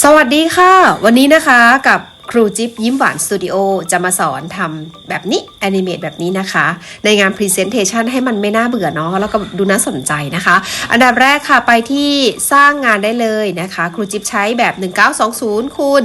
สวัสดีค่ะ วันนี้นะคะกับครูจิ๊บยิ้มหวานสตูดิโอจะมาสอนทำแบบนี้แอนิเมตแบบนี้นะคะ ในงาน Presentation ให้มันไม่น่าเบื่อเนาะแล้วก็ดูน่าสนใจนะคะ อันดับแรกค่ะไปที่สร้างงานได้เลยนะคะ ครูจิ๊บใช้แบบ 1920คูณ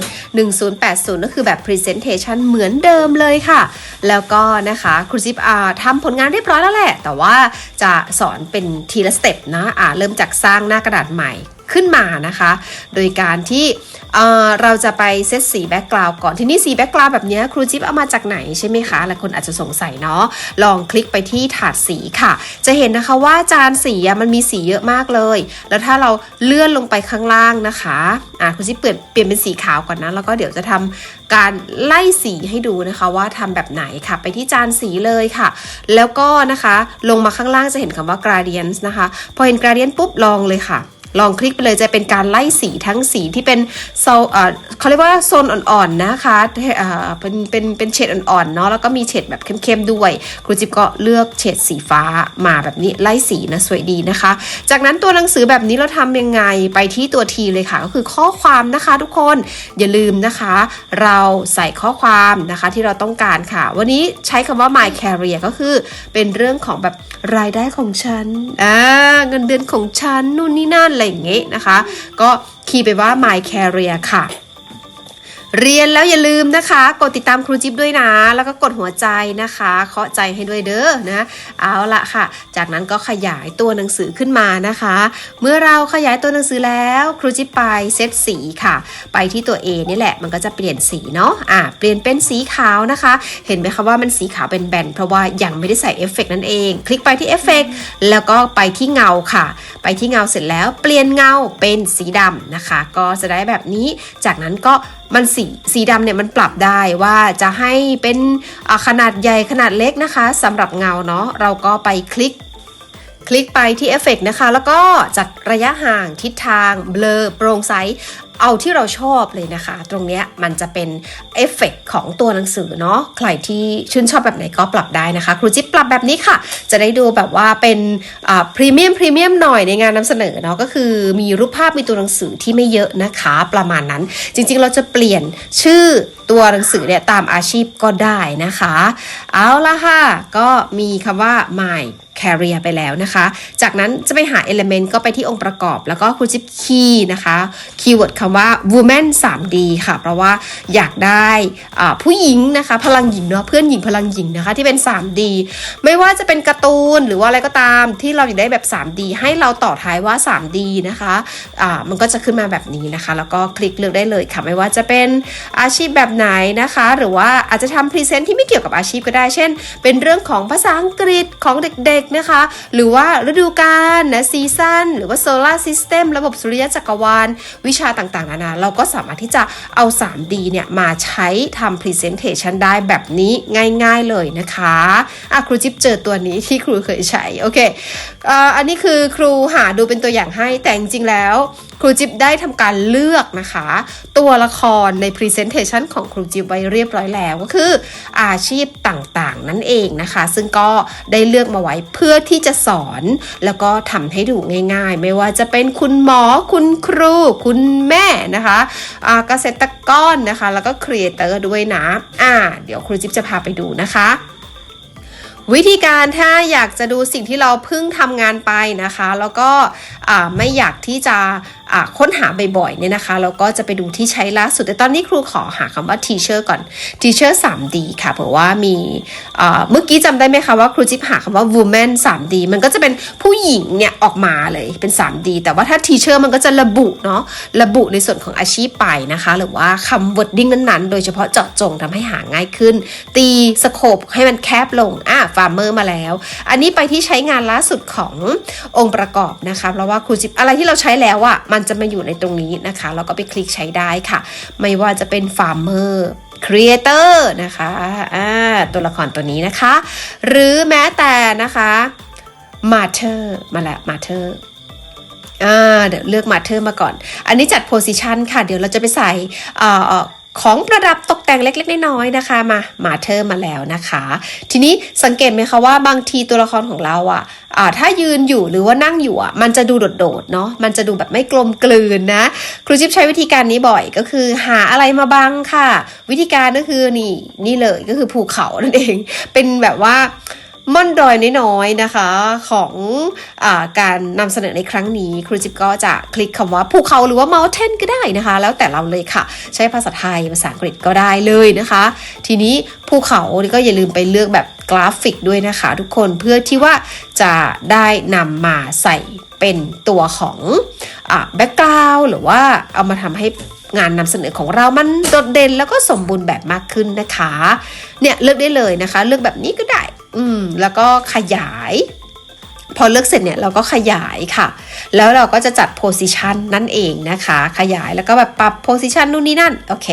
1080 ก็คือแบบ Presentation เหมือนเดิมเลยค่ะ แล้วก็นะคะครูจิ๊บทำผลงานเรียบร้อยแล้วแหละ แต่ว่าจะสอนเป็นทีละสเต็ปนะอ่าเริ่มจากสร้างหน้ากระดาษใหม่ ขึ้นมานะคะ โดยการที่เเราจะไปเซตสีแบ็กกราวก่อนทีนี้สีแบ็กกราวแบบนี้ครูจิ๊บเอามาจากไหนใช่ไหมคะหลายคนอาจจะสงสัยเนาะลองคลิกไปที่ถาดสีค่ะ จะเห็นนะคะว่าจานสีมันมีสีเยอะมากเลย แล้วถ้าเราเลื่อนลงไปข้างล่างนะคะอะครูจิ๊บเปลี่ยนเปลี่ยนเป็นสีขาวก่อนนะแล้วก็เดี๋ยวจะทำการไล่สีให้ดูนะคะว่าทำแบบไหนค่ะ ไปที่จานสีเลยค่ะ แล้วก็นะคะลงมาข้างล่างจะเห็นคำว่า gradient นะคะ พอเห็น gradient ปุ๊บลองเลยค่ะ ลองคลิกไปเลยจะเป็นการไล่สีทั้งสีที่เป็นโซเอ่อเขาเรียกว่าโซนอ่อนๆนะคะเป็นเป็นเป็นเฉดอ่อนๆเนาะแล้วก็มีเฉดแบบเข้มๆด้วย ครูจิ๊บก็เลือกเฉดสีฟ้ามาแบบนี้ไล่สีนะสวยดีนะคะ จากนั้นตัวหนังสือแบบนี้เราทำยังไงไปที่ตัวทีเลยค่ะ ก็คือข้อความนะคะทุกคนอย่าลืมนะคะ เราใส่ข้อความนะคะที่เราต้องการค่ะ วันนี้ใช้คำว่า my career ก็คือเป็นเรื่องของแบบรายได้ของฉันอ่าเงินเดือนของฉันนู่นนี่นั่นอะไรอย่างเงี้ยนะคะ ก็คีย์ไปว่า my career ค่ะ เรียนแล้วอย่าลืมนะคะ กดติดตามครูจิ๊บด้วยนะ แล้วก็กดหัวใจนะคะเคาะใจให้ด้วยเด้อนะเอาละค่ะ จากนั้นก็ขยายตัวหนังสือขึ้นมานะคะ เมื่อเราขยายตัวหนังสือแล้วครูจิ๊บไปเซตสีค่ะ ไปที่ตัว A นี่แหละมันก็จะเปลี่ยนสีเนาะอะเปลี่ยนเป็นสีขาวนะคะ เห็นไหมคะว่ามันสีขาวเป็นแบนเพราะว่ายังไม่ได้ใส่เอฟเฟกนั่นเอง คลิกไปที่เอฟเฟกแล้วก็ไปที่เงาค่ะ ไปที่เงาเสร็จแล้วเปลี่ยนเงาเป็นสีดำนะคะ ก็จะได้แบบนี้จากนั้นก็ มันสีสีดำเนี่ยมันปรับได้ว่าจะให้เป็นขนาดใหญ่ขนาดเล็กนะคะสำหรับเงาเนาะเราก็ไปคลิก คลิกไปที่เอฟเฟกนะคะ แล้วก็จากระยะห่างทิศทาง เบลอโปร่งใสเอาที่เราชอบเลยนะคะ ตรงนี้มันจะเป็นเอฟเฟกของตัวหนังสือเนาะใครที่ชื่นชอบแบบไหนก็ปรับได้นะคะ ครูจิ๊บปรับแบบนี้ค่ะ จะได้ดูแบบว่าเป็นพรีเมียมพรีเมียมหน่อยในงานนำเสนอเนาะก็คือมีรูปภาพมีตัวหนังสือที่ไม่เยอะนะคะ ประมาณนั้น จริงๆ เราจะเปลี่ยนชื่อตัวหนังสือเนี่ยตามอาชีพก็ได้นะคะ เอาละค่ะ ก็มีคำว่า my career ไปแล้วนะคะ จากนั้นจะไปหา element ก็ไปที่องค์ประกอบ แล้วก็ครูจิ๊บคีย์นะคะคีย์เวิร์ดคำว่า woman 3D ค่ะ เพราะว่าอยากได้ผู้หญิงนะคะ พลังหญิงเนาะเพื่อนหญิงพลังหญิงนะคะ ที่เป็น 3D ไม่ว่าจะเป็นการ์ตูนหรือว่าอะไรก็ตามที่เราอยากได้แบบ 3D ให้เราต่อท้ายว่า 3D นะคะอ่ามันก็จะขึ้นมาแบบนี้นะคะ แล้วก็คลิกเลือกได้เลยค่ะ ไม่ว่าจะเป็นอาชีพแบบไหนนะคะ หรือว่าอาจจะทำพรีเซนต์ที่ไม่เกี่ยวกับอาชีพก็ได้ เช่น เป็นเรื่องของภาษาอังกฤษของเด็กนะคะ หรือว่าฤดูกาลนะซีซันหรือว่าโซลาร์ซิสเต็มระบบสุริยะจักรวาล วิชาต่างๆนานาเราก็สามารถที่จะเอา 3D เนี่ยมาใช้ทำ Presentation ได้แบบนี้ง่ายๆเลยนะคะอะครูจิ๊บเจอตัวนี้ที่ครูเคยใช้ โอเคอ่ออันนี้คือครูหาดูเป็นตัวอย่างให้แต่จริงๆแล้ว ครูจิ๊บได้ทำการเลือกนะคะ ตัวละครใน Presentation ของครูจิ๊บไว้เรียบร้อยแล้วก็คืออาชีพต่างๆ นั่นเองนะคะ ซึ่งก็ได้เลือกมาไว้เพื่อที่จะสอน แล้วก็ทำให้ดูง่าย ๆ ไม่ว่าจะเป็นคุณหมอคุณครู คุณแม่นะคะอาเกษตรกรนะคะ แล้วก็ครีเอเตอร์ด้วยนะอ่าเดี๋ยวครูจิ๊บจะพาไปดูนะคะวิธีการถ้าอยากจะดูสิ่งที่เราเพิ่งทำงานไปนะคะ แล้วก็อ่าไม่อยากที่จะ ค้นหาบ่อยๆเนี่ยนะคะเราก็จะไปดูที่ใช้ล่าสุด แต่ตอนนี้ครูขอหาคำว่า teacher ก่อน teacher 3D ค่ะเผื่อว่ามีเมื่อกี้จำได้ไหมคะว่าครูจิ๊บหาคำว่า woman 3D มันก็จะเป็นผู้หญิงเนี่ยออกมาเลยเป็น 3D แต่ว่าถ้า teacher มันก็จะระบุเนาะระบุในส่วนของอาชีพไปนะคะ หรือว่าคำ wording นั้นๆ โดยเฉพาะเจาะจงทำให้หาง่ายขึ้น ตีสโคปให้มันแคบลงอะ farmer มาแล้ว อันนี้ไปที่ใช้งานล่าสุดขององค์ประกอบนะคะเพราะว่าครูจิ๊บอะไรที่เราใช้แล้วอะมัันจะมาอยู่ในตรงนี้นะคะแล้วก็ไปคลิกใช้ได้ค่ะ ไม่ว่าจะเป็นฟาร์มเมอร์ครีเอเตอร์นะคะอ่าตัวละครตัวนี้นะคะ หรือแม้แต่นะคะมาเธอร์มาแล้ว martyr อ่าเดี๋ยวเลือกมาเธอร์มาก่อน อันนี้จัดโพสิชันค่ะ เดี๋ยวเราจะไปใส่อ่า ของประดับตกแต่งเล็ก ๆ น้อยๆนะคะมามาเทอร์มาแล้วนะคะ ทีนี้สังเกตไหมคะว่าบางทีตัวละครของเราอะอ่าถ้ายืนอยู่หรือว่านั่งอยู่อะมันจะดูโดดๆเนาะมันจะดูแบบไม่กลมกลืนนะ ครูจิ๊บใช้วิธีการนี้บ่อยก็คือ หาอะไรมาบังค่ะ วิธีการก็คือนี่นี่เลยก็คือภูเขานั่นเอง เป็นแบบว่า ม่อนดอยน้อยๆนะคะของอการนำเสนอในครั้งนี้ครูจิ๊บก็จะคลิกคำว่าภูเขาหรือว่า mountain ก็ได้นะคะ แล้วแต่เราเลยค่ะ ใช้ภาษาไทยภาษาอังกฤษก็ได้เลยนะคะ ทีนี้ภูเขาก็อย่าลืมไปเลือกแบบกราฟิกด้วยนะคะทุกคนเพื่อที่ว่าจะได้นำมาใส่เป็นตัวของแบ็กกราวหรือว่าเอามาทำให้งานนำเสนอของเรามันโดดเด่นแล้วก็สมบูรณ์แบบมากขึ้นนะคะ เนี่ยเลือกได้เลยนะคะ เลือกแบบนี้ก็ได้ อืมแล้วก็ขยาย พอเลือกเสร็จเนี่ยเราก็ขยายค่ะ แล้วเราก็จะจัดโพสิชันนั่นเองนะคะ ขยายแล้วก็แบบปรับโพสิชันนู่นนี่นั่น โอเค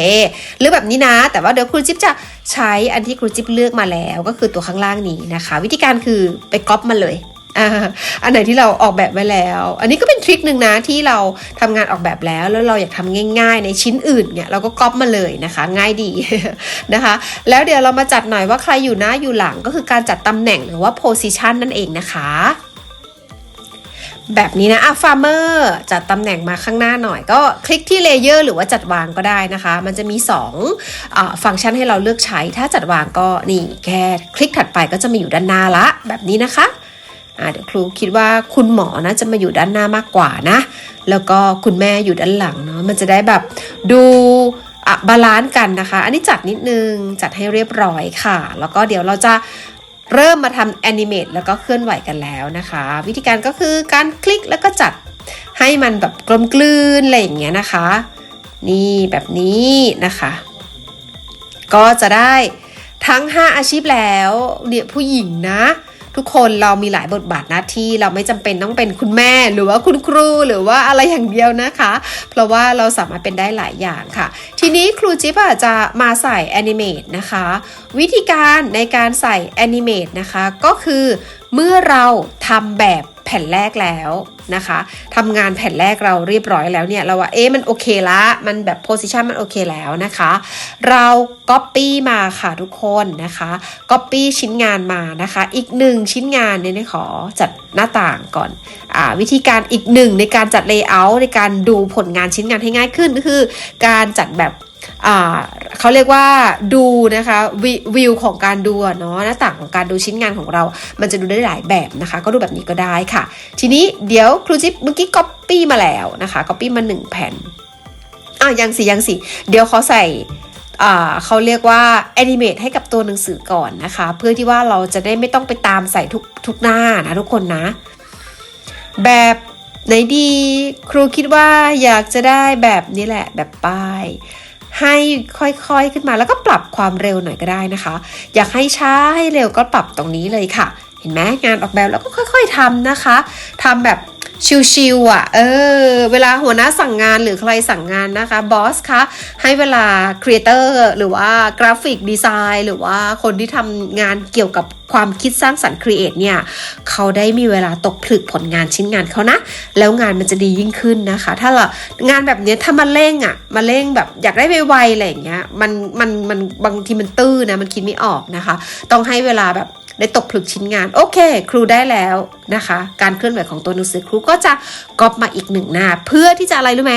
หรือแบบนี้นะ แต่ว่าเดี๋ยวครูจิ๊บจะใช้อันที่ครูจิ๊บเลือกมาแล้ว ก็คือตัวข้างล่างนี้นะคะ วิธีการคือไปก๊อปมาเลย อ่าอันไหนที่เราออกแบบไว้แล้ว อันนี้ก็เป็นทริคหนึ่งนะที่เราทำงานออกแบบแล้ว แล้วเราอยากทำง่ายๆ ในชิ้นอื่นเนี่ยเราก็ก๊อปมาเลยนะคะ ง่ายดีนะคะ แล้วเดี๋ยวเรามาจัดหน่อยว่าใครอยู่หน้าอยู่หลังก็คือการจัดตำแหน่งหรือว่า position นั่นเองนะคะแบบนี้นะอะ farmer จัดตำแหน่งมาข้างหน้าหน่อย ก็คลิกที่ layer หรือว่าจัดวางก็ได้นะคะ มันจะมี2อฟังก์ชันให้เราเลือกใช้ ถ้าจัดวางก็นี่แค่คลิกถัดไปก็จะมาอยู่ด้านหน้าละ แบบนี้นะคะ เดี๋ยวครูคิดว่าคุณหมอนะจะมาอยู่ด้านหน้ามากกว่านะ แล้วก็คุณแม่อยู่ด้านหลังเนาะมันจะได้แบบดูบาลานซ์กันนะคะ อันนี้จัดนิดนึงจัดให้เรียบร้อยค่ะ แล้วก็เดี๋ยวเราจะเริ่มมาทำแอนิเมตแล้วก็เคลื่อนไหวกันแล้วนะคะ วิธีการก็คือการคลิกแล้วก็จัดให้มันแบบกลมกลืนอะไรอย่างเงี้ยนะคะ นี่แบบนี้นะคะ ก็จะได้ทั้ง 5 อาชีพแล้วเนี่ยผู้หญิงนะ ทุกคนเรามีหลายบทบาทหน้าที่เราไม่จำเป็นต้องเป็นคุณแม่หรือว่าคุณครูหรือว่าอะไรอย่างเดียวนะคะ เพราะว่าเราสามารถเป็นได้หลายอย่างค่ะ ทีนี้ครูจิ๊บอะจะมาใส่แอนิเมตนะคะ วิธีการในการใส่แอนิเมตนะคะก็คือ เมื่อเราทำแบบแผ่นแรกแล้วนะคะทำงานแผ่นแรกเราเรียบร้อยแล้วเนี่ยเราว่าเอ๊ะมันโอเคละ มันแบบโพสิชันมันโอเคแล้วนะคะ เราก๊อปปี้มาค่ะทุกคนนะคะก๊อปปี้ชิ้นงานมานะคะ อีกหนึ่งชิ้นงานเนี่ยขอจัดหน้าต่างก่อนอาวิธีการอีกหนึ่งในการจัดเลเยอร์ในการดูผลงานชิ้นงานให้ง่ายขึ้นก็คือ การจัดแบบ เขาเรียกว่าดูนะคะววิวของการดูเนาะหน้าต่างของการดูชิ้นงานของเรา มันจะดูได้หลายแบบนะคะ ก็ดูแบบนี้ก็ได้ค่ะ ทีนี้เดี๋ยวครูจิ๊บเมื่อกี้ก๊อปปี้มาแล้วนะคะก๊อปปี้มาหนึ่งแผ่นอะยังสิยังสิเดี๋ยวเขาใส่เขาเรียกว่าแอนิเมตให้กับตัวหนังสือก่อนนะคะ เพื่อที่ว่าเราจะได้ไม่ต้องไปตามใส่ทุกทุกหน้านะทุกคนนะ แบบไหนดี ครูคิดว่าอยากจะได้แบบนี้แหละแบบป้าย ให้ค่อยๆขึ้นมาแล้วก็ปรับความเร็วหน่อยก็ได้นะคะ อยากให้ช้าให้เร็วก็ปรับตรงนี้เลยค่ะ เห็นไหมงานออกแบบแล้วก็ค่อย ๆทำนะคะทำแบบ ชิวๆอะ เออ เวลาหัวหน้าสั่งงานหรือใครสั่งงานนะคะ บอสคะ ให้เวลาครีเอเตอร์หรือว่ากราฟิกดีไซน์หรือว่าคนที่ทำงานเกี่ยวกับความคิดสร้างสรรค์ครีเอทเนี่ยเขาได้มีเวลาตกผลึกผลงานชิ้นงานเขานะ แล้วงานมันจะดียิ่งขึ้นนะคะ ถ้าเรางานแบบนี้ถ้ามาเร่งอะมาเร่งแบบอยากได้ไวๆอะไรอย่างเงี้ยมันมันมันบางทีมันตื้อนะมันคิดไม่ออกนะคะ ต้องให้เวลาแบบ ได้ตกผลึกชิ้นงาน โอเค ครูได้แล้วนะคะ การเคลื่อนไหวของตัวหนังสือครูก็จะก๊อปมาอีกหนึ่งหน้า เพื่อที่จะอะไรรู้ไหม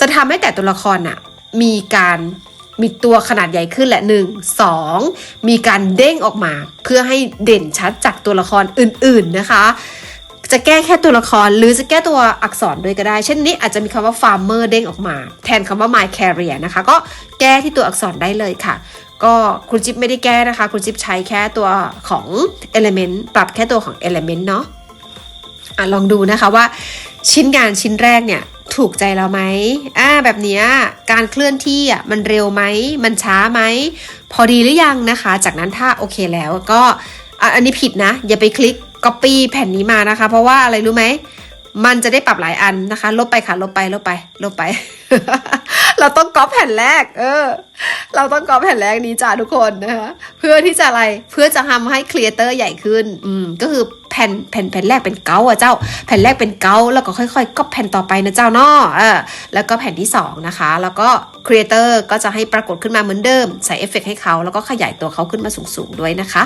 จะทำให้แต่ตัวละครอะมีการมีตัวขนาดใหญ่ขึ้นแหละหนึ่งสองมีการเด้งออกมา เพื่อให้เด่นชัดจากตัวละครอื่น ๆนะคะ จะแก้แค่ตัวละครหรือจะแก้ตัวอักษรด้วยก็ได้ เช่นนี้อาจจะมีคำว่า farmer เด้งออกมา แทนคำว่า my career นะคะ ก็แก้ที่ตัวอักษรได้เลยค่ะ ก็ครูจิ๊บไม่ได้แก้นะคะครูจิ๊บใช้แค่ตัวของ element ปรับแค่ตัวของ element เนาะอะลองดูนะคะว่าชิ้นงานชิ้นแรกเนี่ยถูกใจเราไหมอ่าแบบนี้การเคลื่อนที่อะมันเร็วไหม มันช้าไหม พอดีหรือยังนะคะ จากนั้นถ้าโอเคแล้วก็อันนี้ผิดนะ อย่าไปคลิก copy แผ่นนี้มานะคะ เพราะว่าอะไรรู้ไหม มันจะได้ปรับหลายอันนะคะ ลบไปค่ะ ลบไป ลบไป ลบไป เราต้องก๊อปแผ่นแรก เออ เราต้องก๊อปแผ่นแรกนี้จ้าทุกคนนะคะ เพื่อที่จะอะไร เพื่อจะทำให้ครีเอเตอร์ใหญ่ขึ้น อืม ก็คือแผ่นแผ่นแผ่นแรกเป็นเกาอะเจ้า แผ่นแรกเป็นเกาแล้วก็ค่อยๆก็แผ่นต่อไปนะเจ้าเนาะเออ แล้วก็แผ่นที่สองนะคะ แล้วก็ครีเอเตอร์ก็จะให้ปรากฏขึ้นมาเหมือนเดิม ใส่เอฟเฟกต์ให้เขา แล้วก็ขยายตัวเขาขึ้นมาสูงๆด้วยนะคะ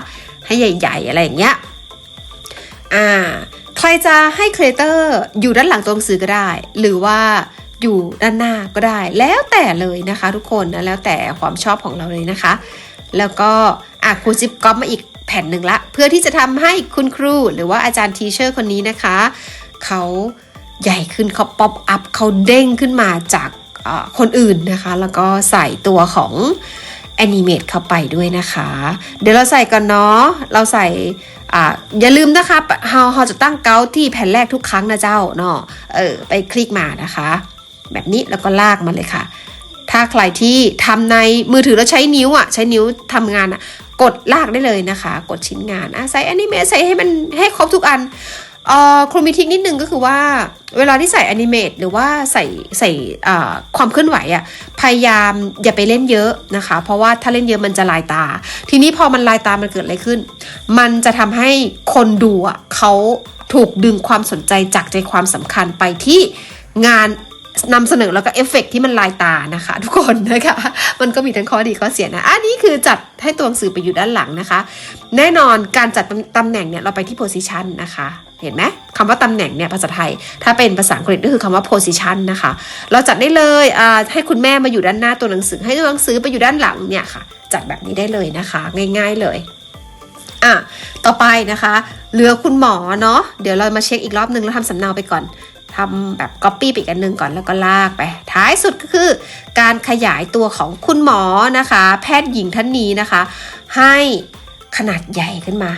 ให้ใหญ่ ๆ อะไรอย่างเงี้ย อ่า ใครจะให้ครีเอเตอร์อยู่ด้านหลังตัวหนังสือก็ได้ หรือว่าอยู่ด้านหน้าก็ได้ แล้วแต่เลยนะคะทุกคนนะ แล้วแต่ความชอบของเราเลยนะคะ แล้วก็อะครูจิ๊บก๊อปมาอีกแผ่นหนึ่งละ เพื่อที่จะทำให้คุณครู หรือว่าอาจารย์ทีเชอร์คนนี้นะคะ เขาใหญ่ขึ้นเขาป๊อปอัพเขาเด้งขึ้นมาจากคนอื่นนะคะ แล้วก็ใส่ตัวของแอนิเมตเข้าไปด้วยนะคะ เดี๋ยวเราใส่ก่อนเนาะ เราใส่ อ่าอย่าลืมนะคะเฮาเฮาจะตั้งเกาที่แผ่นแรกทุกครั้งนะเจ้าเนาะเออไปคลิกมานะคะ แบบนี้แล้วก็ลากมาเลยค่ะ ถ้าใครที่ทำในมือถือแล้วใช้นิ้วอะใช้นิ้วทำงานอะกดลากได้เลยนะคะ กดชิ้นงานอะใส่อนิเมะใส่ให้มันให้ครบทุกอัน เอ่อครูมีทิกนิดนึงก็คือว่า เวลาที่ใส่อนิเมตหรือว่าใส่ใส่ความเคลื่อนไหวอะพยายามอย่าไปเล่นเยอะนะคะ เพราะว่าถ้าเล่นเยอะมันจะลายตา ทีนี้พอมันลายตามันเกิดอะไรขึ้น มันจะทำให้คนดูอะเขาถูกดึงความสนใจจากใจความสำคัญไปที่งานนำเสนอแล้วก็เอฟเฟกต์ที่มันลายตานะคะ ทุกคนนะคะ มันก็มีทั้งข้อดีข้อเสียนะ อันนี้คือจัดให้ตัวหนังสือไปอยู่ด้านหลังนะคะ แน่นอนการจัดตำตำแหน่งเนี่ยเราไปที่ position นะคะ เห็นไหมคำว่าตำแหน่งเนี่ยภาษาไทย ถ้าเป็นภาษาอังกฤษก็คือคำว่า position นะคะ เราจัดได้เลยให้คุณแม่มาอยู่ด้านหน้าตัวหนังสือ ให้ตัวหนังสือไปอยู่ด้านหลังเนี่ยค่ะ จัดแบบนี้ได้เลยนะคะ ง่าย ๆเลยอะต่อไปนะคะ เหลือคุณหมอเนาะเดี๋ยวเรามาเช็คอีกรอบนึงแล้วทำสำเนาไปก่อนทำแบบ Copy ไปอีกอันหนึงก่อนแล้วก็ลากไป ท้ายสุดก็คือ การขยายตัวของคุณหมอนะคะ แพทย์หญิงท่านนี้นะคะ ให้ขนาดใหญ่ขึ้นมา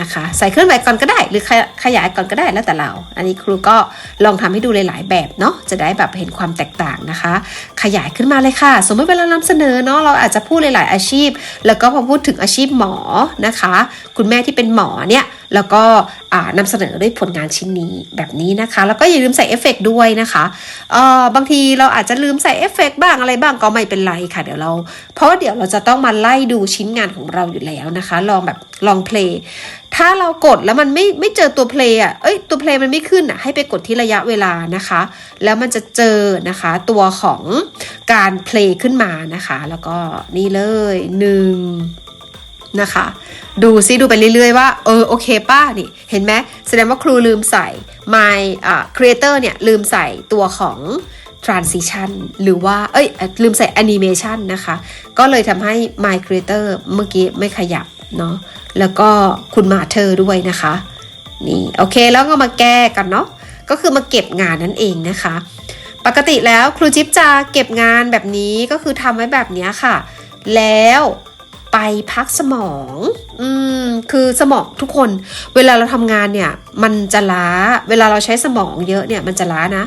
นะคะ ใส่เครื่องไหวก่อนก็ได้ หรือขยายก่อนก็ได้แล้วแต่เรา อันนี้ครูก็ลองทำให้ดูหลาย ๆ แบบเนาะจะได้แบบเห็นความแตกต่างนะคะ ขยายขึ้นมาเลยค่ะ สมมติเวลานำเสนอเนาะเราอาจจะพูดหลาย ๆ อาชีพ แล้วก็พอพูดถึงอาชีพหมอนะคะ คุณแม่ที่เป็นหมอเนี่ย แล้วก็อ่านำเสนอด้วยผลงานชิ้นนี้แบบนี้นะคะ แล้วก็อย่าลืมใส่เอฟเฟกด้วยนะคะเออบางทีเราอาจจะลืมใส่เอฟเฟกบ้างอะไรบ้างก็ไม่เป็นไรค่ะเดี๋ยวเรา เพราะเดี๋ยวเราจะต้องมาไล่ดูชิ้นงานของเราอยู่แล้วนะคะ ลองแบบลองเพลย์ถ้าเรากดแล้วมันไม่ไม่เจอตัวเพลย์อะเอ้ยตัวเพลย์มันไม่ขึ้นอะให้ไปกดที่ระยะเวลานะคะ แล้วมันจะเจอนะคะตัวของการเพลย์ขึ้นมานะคะ แล้วก็นี่เลยหนึ่ง นะคะ ดูซิดูไปเรื่อยๆว่า เออโอเคป้านี่เห็นไหมแสดงว่าครูลืมใส่ my อ่า creator เนี่ย ลืมใส่ตัวของ transition หรือว่า เอ้ย ลืมใส่ animation นะคะ ก็เลยทำให้ my creator เมื่อกี้ไม่ขยับเนาะแล้วก็คุณมาเธอด้วยนะคะ นี่ โอเคแล้วก็มาแก้กันเนาะก็คือมาเก็บงานนั่นเองนะคะ ปกติแล้วครูจิ๊บจะเก็บงานแบบนี้ก็คือทำไว้แบบนี้ค่ะ แล้ว ไปพักสมอง อืม คือสมองทุกคน เวลาเราทำงานเนี่ย มันจะล้า เวลาเราใช้สมองเยอะเนี่ย มันจะล้านะ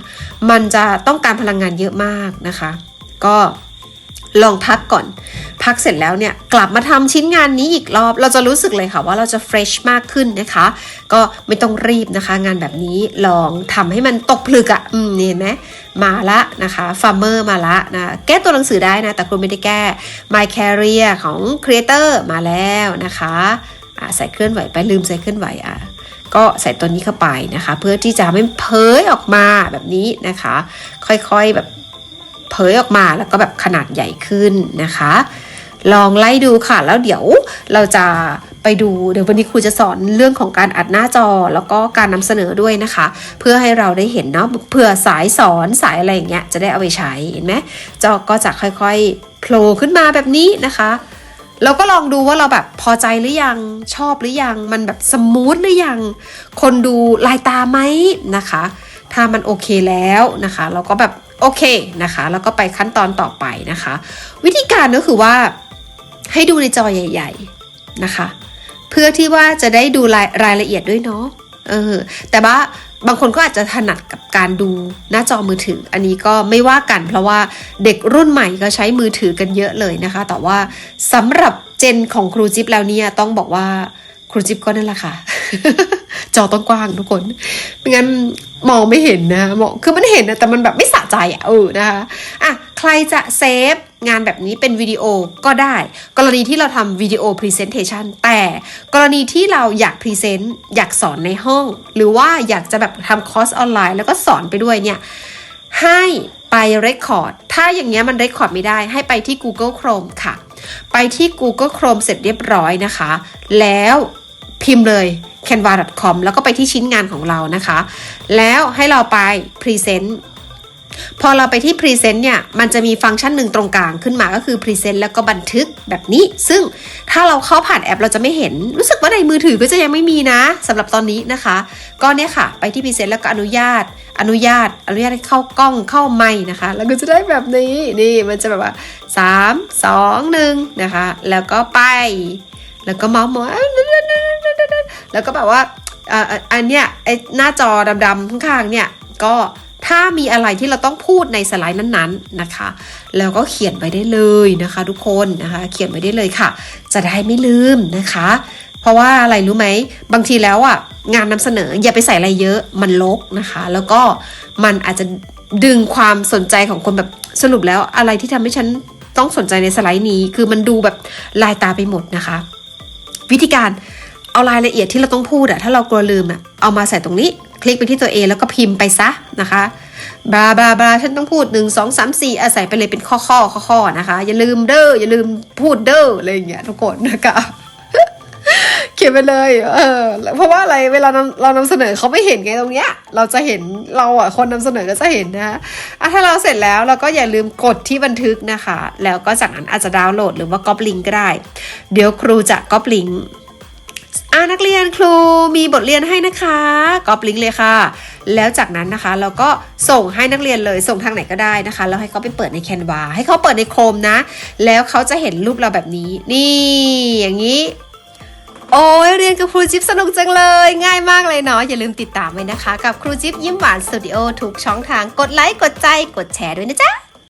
มันจะต้องการพลังงานเยอะมากนะคะ ก็ ลองพักก่อน พักเสร็จแล้วเนี่ยกลับมาทำชิ้นงานนี้อีกรอบ เราจะรู้สึกเลยค่ะว่าเราจะเฟรชมากขึ้นนะคะ ก็ไม่ต้องรีบนะคะ งานแบบนี้ลองทำให้มันตกผลึกอะ่ะอืมเห็นไหมมาละนะคะฟาร์เมอร์มาละนะแก้ตัวหนังสือได้นะ แต่ครูไม่ได้แก้ My Career ของ Creator มาแล้วนะคะอะใส่เคลื่อนไหวไปลืมใส่เคลื่อนไหวอะก็ใส่ตัวนี้เข้าไปนะคะ เพื่อที่จะไม่เผยออกมาแบบนี้นะคะ ค่อยๆแบบ เผยออกมาแล้วก็แบบขนาดใหญ่ขึ้นนะคะ ลองไล่ดูค่ะ แล้วเดี๋ยวเราจะไปดูเดี๋ยววันนี้ครูจะสอนเรื่องของการอัดหน้าจอแล้วก็การนำเสนอด้วยนะคะ เพื่อให้เราได้เห็นเนาะเผื่อสายสอนสายอะไรอย่างเงี้ยจะได้เอาไปใช้เห็นไหมจอก็จะค่อยๆโผล่ขึ้นมาแบบนี้นะคะเราก็ลองดูว่าเราแบบพอใจหรือยังชอบหรือยัง มันแบบสมูทหรือยัง คนดูลายตาไหมนะคะ ถ้ามันโอเคแล้วนะคะ เราก็แบบ โอเคนะคะ แล้วก็ไปขั้นตอนต่อไปนะคะ วิธีการก็คือว่าให้ดูในจอใหญ่ ๆนะคะ เพื่อที่ว่าจะได้ดูรายรายละเอียดด้วยเนาะเออแต่ว่าบางคนก็อาจจะถนัดกับการดูหน้าจอมือถือ อันนี้ก็ไม่ว่ากันเพราะว่าเด็กรุ่นใหม่ก็ใช้มือถือกันเยอะเลยนะคะ แต่ว่าสำหรับเจนของครูจิ๊บแล้วเนี่ยต้องบอกว่าครูจิ๊บก็นั่นแหละค่ะ จอต้องกว้างทุกคนไม่งั้นมองไม่เห็นนะมองคือมันเห็นนะแต่มันแบบไม่สะใจอะเออนะคะอะใครจะเซฟงานแบบนี้เป็นวิดีโอก็ได้ กรณีที่เราทำวิดีโอ Presentation แต่กรณีที่เราอยากพรีเซนต์อยากสอนในห้อง หรือว่าอยากจะแบบทำคอร์สออนไลน์ แล้วก็สอนไปด้วยเนี่ยให้ไป Record ถ้าอย่างเงี้ยมัน Record ไม่ได้ ให้ไปที่ Google Chrome ค่ะ ไปที่ Google Chrome เสร็จเรียบร้อยนะคะ แล้ว พิมพ์เลย canva.com แล้วก็ไปที่ชิ้นงานของเรานะคะ แล้วให้เราไป Present พอเราไปที่ Present เนี่ย มันจะมีฟังก์ชันหนึ่งตรงกลางขึ้นมาก็คือ Present แล้วก็บันทึกแบบนี้ ซึ่งถ้าเราเข้าผ่านแอปเราจะไม่เห็น รู้สึกว่าในมือถือก็จะยังไม่มีนะสำหรับตอนนี้นะคะ ก็เนี่ยค่ะ ไปที่ Present แล้วก็อนุญาต อนุญาต อนุญาตให้เข้ากล้องเข้าไมค์นะคะ แล้วก็จะได้แบบนี้ นี่มันจะแบบว่า 3 2 1 นะคะ แล้วก็ไป แล้วก็เมาส์มอย แล้วก็แบบว่าอันเนี้ยไอหน้าจอดำๆข้างๆเนี่ยก็ถ้ามีอะไรที่เราต้องพูดในสไลด์นั้นๆนะคะ แล้วก็เขียนไว้ได้เลยนะคะทุกคนนะคะ เขียนไว้ได้เลยค่ะ จะได้ไม่ลืมนะคะ เพราะว่าอะไรรู้ไหมบางทีแล้วอะงานนำเสนออย่าไปใส่อะไรเยอะมันลกนะคะ แล้วก็มันอาจจะดึงความสนใจของคนแบบสรุปแล้วอะไรที่ทำให้ฉันต้องสนใจในสไลด์นี้ คือมันดูแบบลายตาไปหมดนะคะ วิธีการ เอารายละเอียดที่เราต้องพูดอะถ้าเรากลัวลืมอะเอามาใส่ตรงนี้ คลิกไปที่ตัว A แล้วก็พิมพ์ไปซะนะคะบลาบลาบลาฉันต้องพูด 1 2 3 4อาศัยไปเลยเป็นข้อข้อข้อข้อนะคะ อย่าลืมเด้ออย่าลืมพูดเด้ออะไรอย่างเงี้ยทุกคนนะคะเขียนไปเลย เออ เพราะว่าอะไร เวลาเราเรานำเสนอเขาไม่เห็นไงตรงเนี้ย เราจะเห็นเราอะคนนำเสนอก็จะเห็นนะอะถ้าเราเสร็จแล้วเราก็อย่าลืมกดที่บันทึกนะคะ แล้วก็จากนั้นอาจจะดาวน์โหลดหรือว่าก๊อปลิงก์ก็ได้ เดี๋ยวครูจะก๊อปลิงก์ อานักเรียนครูมีบทเรียนให้นะคะก๊อปลิงก์เลยค่ะ แล้วจากนั้นนะคะเราก็ส่งให้นักเรียนเลยส่งทางไหนก็ได้นะคะ แล้วให้เขาไปเปิดในแคนวาให้เขาเปิดในโครมนะ แล้วเขาจะเห็นรูปเราแบบนี้ นี่อย่างนี้ โอ้ยเรียนกับครูจิ๊บสนุกจังเลย ง่ายมากเลยเนาะอย่าลืมติดตามไว้นะคะ กับครูจิ๊บยิ้มหวานสตูดิโอทุกช่องทางกดไลค์กดใจกดแชร์ด้วยนะจ๊ะ